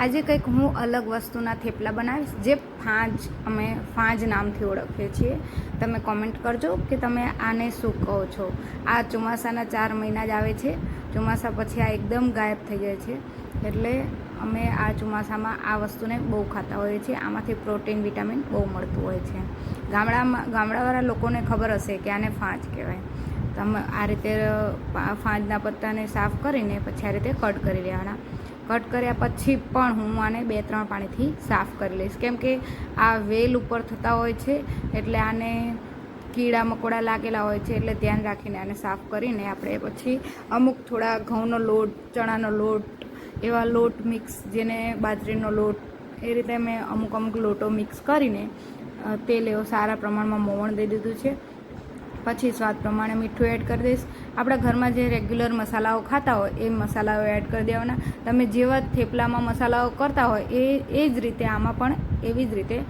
આજે કંઈક હું અલગ વસ્તુના થેપલા બનાવીશ, જે ફાંજ અમે ફાંજ નામથી ઓળખીએ છીએ. તમે કોમેન્ટ કરજો કે તમે આને શું કહો છો. આ ચોમાસાના ચાર મહિના જ આવે છે. ચોમાસા પછી આ એકદમ ગાયબ થઈ જાય છે. એટલે અમે આ ચોમાસામાં આ વસ્તુને બહુ ખાતા હોઈએ છીએ. આમાંથી પ્રોટીન, વિટામિન બહુ મળતું હોય છે. ગામડામાં, ગામડાવાળા લોકોને ખબર હશે કે આને ફાંજ કહેવાય. તમે આ રીતે ફાંજના પત્તાને સાફ કરીને પછી આ રીતે કટ કરી લેવાના. કટ કર્યા પછી પણ હું આને બે ત્રણ પાણીથી સાફ કરી લઈશ. કેમ કે આ વેલ ઉપર થતા હોય છે, એટલે આને કીડા મકોડા લાગેલા હોય છે, એટલે ધ્યાન રાખીને આને સાફ કરીને આપણે પછી અમુક થોડા ઘઉંનો લોટ, ચણાનો લોટ, એવા લોટ મિક્સ, જેને બાજરીનો લોટ, એ રીતે મેં અમુક અમુક લોટો મિક્સ કરીને તેલ એવો સારા પ્રમાણમાં મોવણ દઈ દીધું છે. પછી સ્વાદ પ્રમાણે મીઠું એડ કરી દઈશ. આપણા ઘરમાં જે રેગ્યુલર મસાલાઓ ખાતા હોય, એ મસાલાઓ એડ કરી દેવાના. તમે જેવા થેપલામાં મસાલાઓ કરતા હોય, એ એ જ રીતે આમાં પણ એવી જ રીતે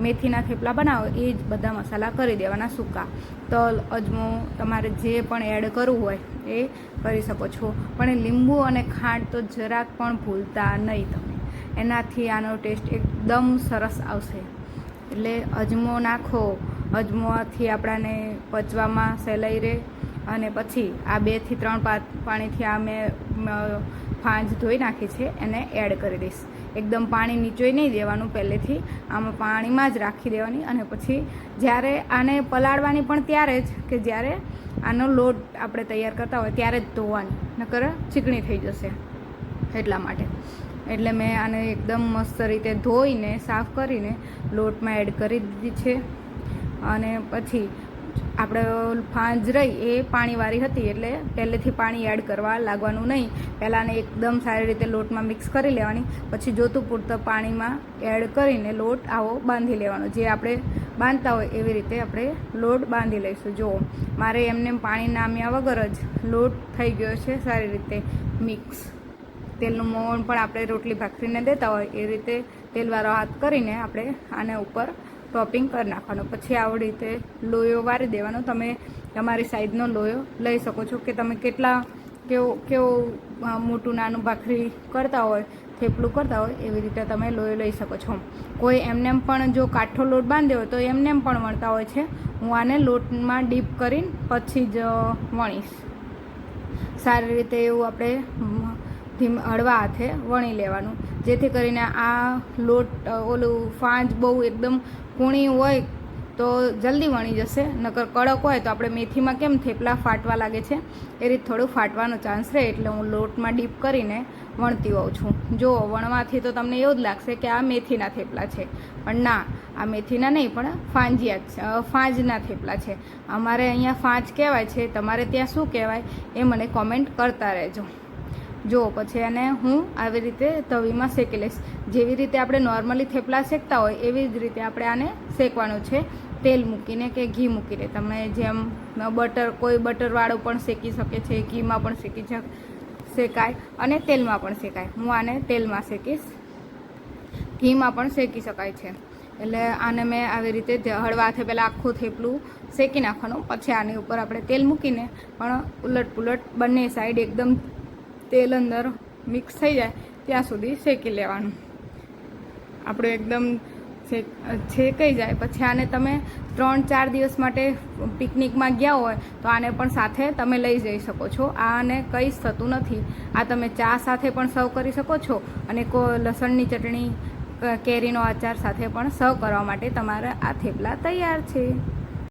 મેથીના થેપલા બનાવો, એ જ બધા મસાલા કરી દેવાના સૂકા. તલ, અજમો, તમારે જે પણ એડ કરવું હોય, એ કરી શકો છો. પણ લીંબુ અને ખાંડ તો જરાક પણ ભૂલતા નહીં તમે. એનાથી આનો ટેસ્ટ એકદમ સરસ આવશે. એટલે અજમો નાખો અજમોથી આપણાને પચવામાં સહેલાઈ રહે અને પછી આ બેથી ત્રણ પાણીથી આ મેં ફાંજ ધોઈ નાખી છે, એને એડ કરી દઈશ. એકદમ પાણી નીચોઈ નહીં દેવાનું પહેલેથી, આમાં પાણીમાં જ રાખી દેવાની અને પછી જ્યારે આને પલાળવાની પણ ત્યારે જ કે જ્યારે આનો લોટ આપણે તૈયાર કરતા હોય ત્યારે જ ધોવાની, નકર ચીકણી થઈ જશે એટલા માટે. એટલે મેં આને એકદમ મસ્ત રીતે ધોઈને, સાફ કરીને લોટમાં એડ કરી દીધી છે. અને પછી આપણે ફાંજ રહી એ પાણીવાળી હતી એટલે પહેલેથી પાણી એડ કરવા લાગવાનું નહીં. પહેલાંને એકદમ સારી રીતે લોટમાં મિક્સ કરી લેવાની. પછી જોતું પૂરતું પાણીમાં એડ કરીને લોટ આવો બાંધી લેવાનો. જે આપણે બાંધતા હોય એવી રીતે આપણે લોટ બાંધી લઈશું. જુઓ, મારે એમને એમ પાણી નામ્યા વગર જ લોટ થઈ ગયો છે સારી રીતે મિક્સ તેલનું મોણ પણ આપણે રોટલી ભાખરીને દેતા હોય એ રીતે તેલવાળો હાથ કરીને આપણે આને ઉપર ટોપિંગ કરી નાખવાનું. પછી આવી રીતે લોયો વારી દેવાનો. તમે તમારી સાઈઝનો લોયો લઈ શકો છો કે તમે કેટલા કેવો કેવો મોટું નાનું ભાખરી કરતા હોય, થેપલું કરતા હોય, એવી રીતે તમે લોયો લઈ શકો છો. કોઈ એમનેમ પણ જો કાઠો લોટ બાંધ્યો હોય તો એમનેમ પણ વણતા હોય છે. હું આને લોટમાં ડીપ કરીને પછી જ વણીશ. સારી રીતે એવું આપણે ધીમ, હળવા હાથે વણી લેવાનું. જેથી કરીને આ લોટ ઓલું ફાંજ બહુ એકદમ કૂણી હોય તો જલ્દી વણી જશે. નકર કડક હોય તો આપણે મેથીમાં કેમ થેપલા ફાટવા લાગે છે? એ રીતે થોડું ફાટવાનો ચાન્સ રહે એટલે હું લોટમાં ડીપ કરીને વણતી હોઉં છું. જો વણવાથી તો તમને એવું જ લાગશે કે આ મેથીના થેપલા છે. પણ ના, આ મેથીના નહીં, પણ ફાંજિયા ફાંજના થેપલા છે. અમારે અહીંયા ફાંજ કહેવાય છે, તમારે ત્યાં શું કહેવાય એ મને કોમેન્ટ કરતા રહેજો. જો પછી એને હું આવી રીતે તવીમાં શેકી લઈશ. જેવી રીતે આપણે નોર્મલી થેપલા શેકતા હોય, એવી જ રીતે આપણે આને શેકવાનું છે. તેલ મૂકીને કે ઘી મૂકીને. તમે જેમ બટર કોઈ બટરવાળું પણ શેકી શકે છે, ઘીમાં પણ શેકી શક, શેકાય અને તેલમાં પણ શેકાય. હું આને તેલમાં શેકીશ. ઘીમાં પણ શેકી શકાય છે. એટલે આને મેં આવી રીતે હળવાથી પહેલાં આખું થેપલું શેકી નાખવાનું. પછી આની ઉપર આપણે તેલ મૂકીને પણ ઉલટ પુલટ બંને સાઈડ એકદમ તેલ અંદર મિક્સ થઈ જાય, ત્યાં સુધી શેકી લેવાનું. આપણે એકદમ છેકાઈ જાય. પછી આને તમે ત્રણ ચાર દિવસ માટે પિકનિકમાં ગયા હોય, તો આને પણ સાથે તમે લઈ જઈ શકો છો. આને કંઈ જ થતું નથી. આ તમે ચા સાથે પણ સર્વ કરી શકો છો અને કો, લસણની ચટણી કેરીનો આચાર સાથે પણ સર્વ કરવા માટે તમારા આ થેપલા તૈયાર છે.